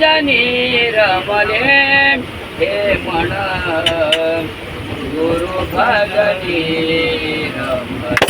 ભજની રમલે હે મણ ગુરુ ભજની રમલે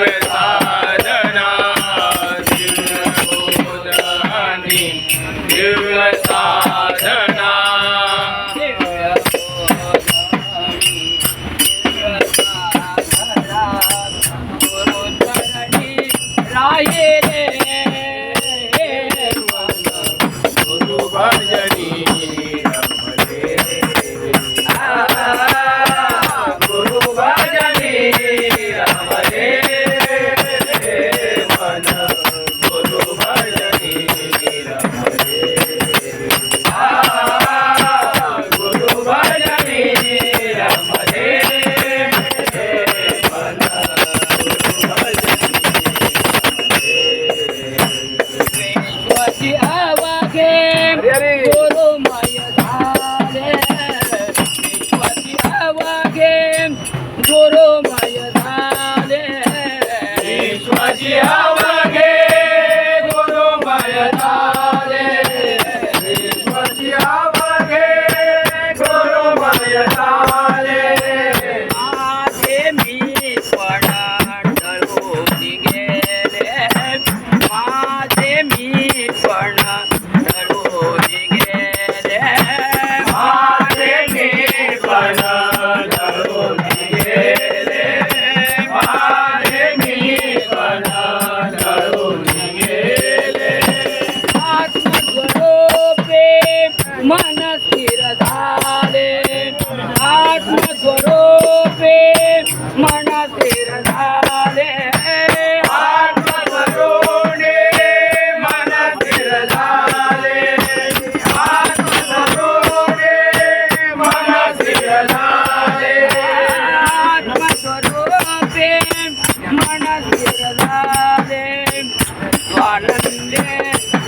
சரி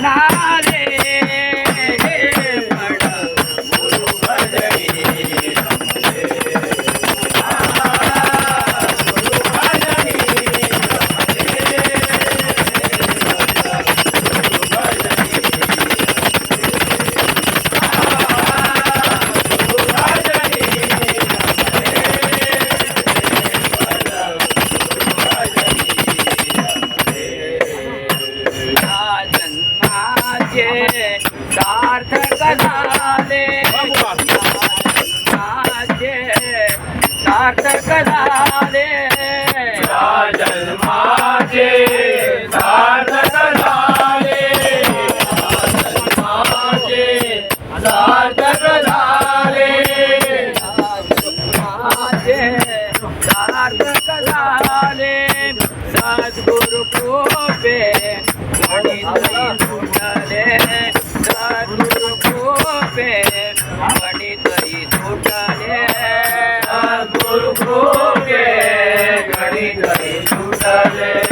Nah. सार्थक झाले माझे सार्थक झाले जन्माचे सार्थक झाले माझे सार्थक झाले माझे सार्थक छूटले